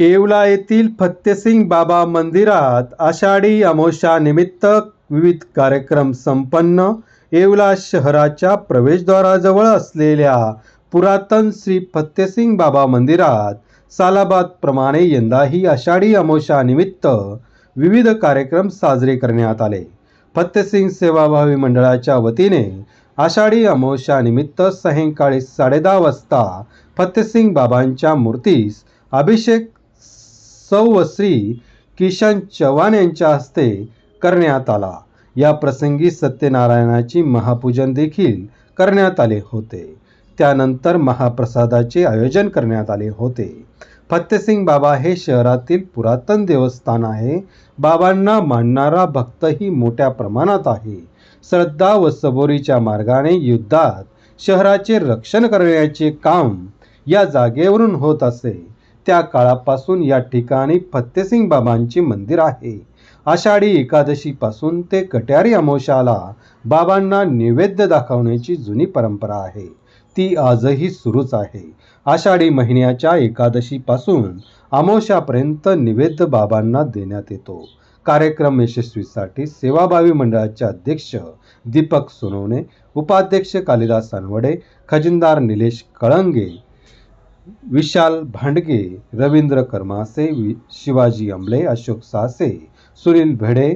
येवला येथील फत्तेसिंग बाबा मंदिरात आषाढी अमावस्यानिमित्त विविध कार्यक्रम संपन्न येवला शहराच्या प्रवेशद्वाराजवळ असलेल्या पुरातन श्री फत्तेसिंग बाबा मंदिरात सालाबादप्रमाणे यंदाही आषाढी अमावस्यानिमित्त विविध कार्यक्रम साजरे करण्यात आले. फत्तेसिंग सेवाभावी मंडळाच्या वतीने आषाढी अमावस्यानिमित्त सायंकाळी साडेदहा वाजता फत्तेसिंग बाबांच्या मूर्तीस अभिषेक सौ श्री किशन चव्हाण यांच्या हस्ते करण्यात आला. या प्रसंगी सत्यनारायणाची महापूजन देखील करण्यात आले होते. त्यानंतर महाप्रसादाचे आयोजन करण्यात आले होते. फत्तेसिंग बाबा हे शहरातील पुरातन देवस्थान आहे. बाबांना मानणारा भक्तही मोठ्या प्रमाणात आहे. श्रद्धा व सबोरीच्या मार्गाने युद्धात शहराचे रक्षण करण्याचे काम या जागेवरून होत असे. त्या काळापासून या ठिकाणी फत्तेसिंग बाबांचे मंदिर आहे. आषाढी एकादशीपासून ते कट्यारी अमावस्याला बाबांना नैवेद्य दाखवण्याची जुनी परंपरा आहे. ती आजही सुरूच आहे. आषाढी महिन्याच्या एकादशीपासून अमावशापर्यंत निवेद्य बाबांना देण्यात येतो. कार्यक्रम यशस्वीसाठी सेवाभावी मंडळाचे अध्यक्ष दीपक सोनवणे उपाध्यक्ष कालिदास अनवडे खजिनदार निलेश कळंगे विशाल भांडगे रवींद्र कर्मासे शिवाजी अंबले अशोक सासे सुनील भेडे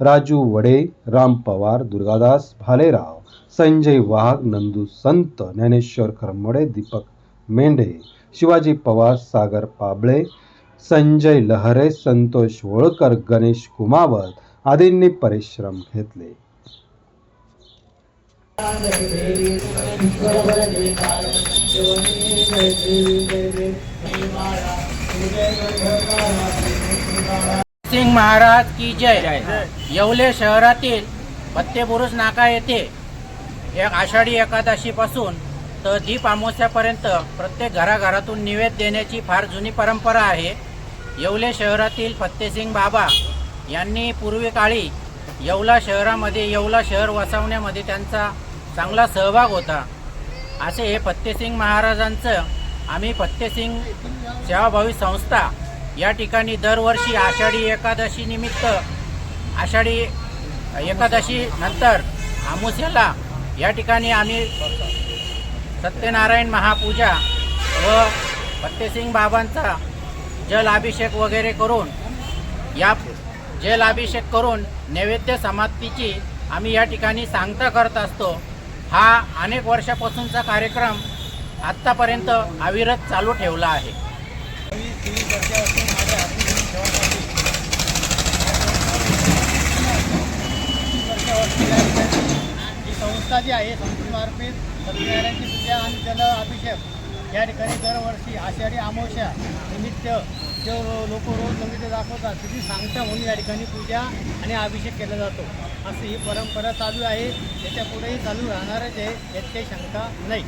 राजू वडे राम पवार दुर्गादास भालेराव संजय वाघ नंदू संत ज्ञानेश्वर करमडे दीपक मेंढे शिवाजी पवार सागर पाबळे संजय लहरे संतोष होळकर गणेश कुमावत आदींनी परिश्रम घेतले. सिंग महाराज की जय. येवले शहरातील फत्तेपुरुष नाका येथे. एक आषाढी एकादशीपासून तर दीप अमावस्यापर्यंत प्रत्येक घराघरातून निवेद देण्याची फार जुनी परंपरा आहे. येवले शहरातील फत्तेसिंग बाबा यांनी पूर्वी काळी येवला शहरामध्ये येवला शहर वसवण्यामध्ये त्यांचा चांगला सहभाग होता. असे हे फत्तेसिंग महाराजांचं आम्ही फत्तेसिंग सेवाभावी संस्था या ठिकाणी दरवर्षी आषाढी एकादशी निमित्त आषाढी एकादशी नंतर आमुस्याला या ठिकाणी आम्ही सत्यनारायण महापूजा व फत्तेसिंग बाबांचा जल अभिषेक वगैरे करून या जलाभिषेक करून नैवेद्य समाप्तीची आम्ही या ठिकाणी सांगता करत असतो. हा अनेक वर्षापासूनचा कार्यक्रम आत्तापर्यंत अविरत चालू ठेवला आहे. ही संस्था जी आहे संस्थेमार्फत सत्यनारायणची पूजा आणि जल अभिषेक या ठिकाणी दरवर्षी आषाढी अमावस्या निमित्त जे लोक रोज नैवेद्य दाखवतात. तिथे सांगता म्हणून या ठिकाणी पूजा आणि अभिषेक केला जातो. अशी ही परंपरा चालू आहे. याच्या पुढेही चालू राहणारच आहे यात काही शंका नाही.